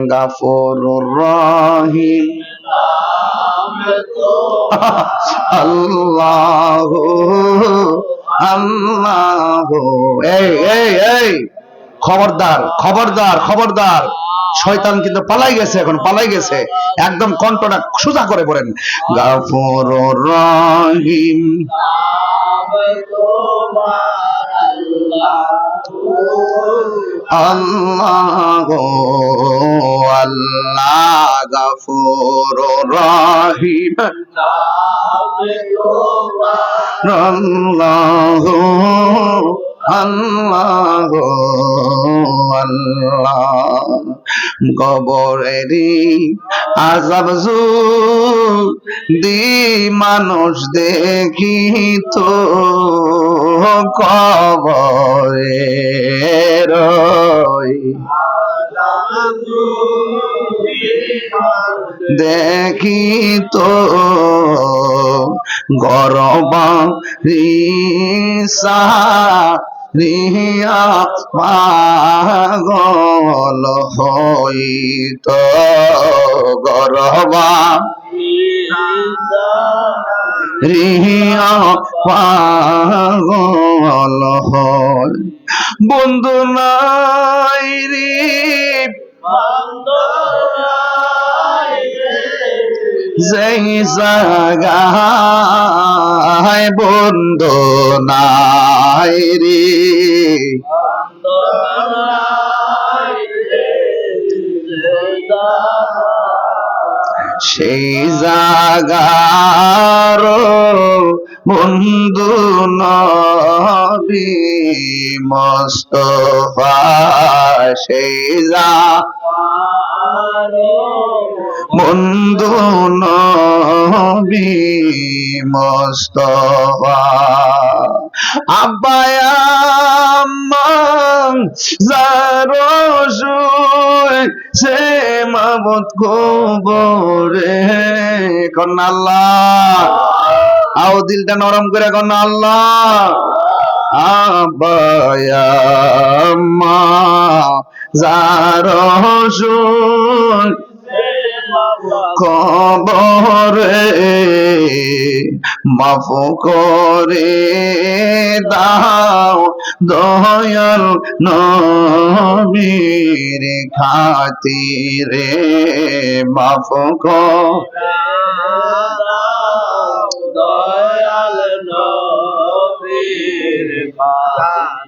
গাফুরুর রহিম আল্লাহ আল্লাহ। এই এই এই। খবরদার খবরদার খবরদার। শয়তান কিন্তু পালাই গেছে এখন, পালাই গেছে। একদম কণ্ঠটা সোজা করে পড়েন গাফুর রহিম আল্লাহ আল্লাহ গাফুর রহিম। আল্লাহ আল্লাহ আল্লাহ। কবরেরি আজাব দি মানুষ দেখি তো কবরে দেখি তো গরবা রিসা রিয়া পাগল হইত। গরবা রিয়া পাগল হয় বন্ধু নাই রে। যেই জাগায় বন্ধু নাই রে। সেই জাগার বন্ধু নবী মস্তফা সেই যা বন্ধু নবী মস্তফা আব্বায়াম সে মাবত কবরে। কন্যা আল্লাহ, আও দিলটা নরম করে কন্যা আল্লাহ। কবরে মাফ করে দাও দয়াল নবীর খাতিরে মাফ করে 啊、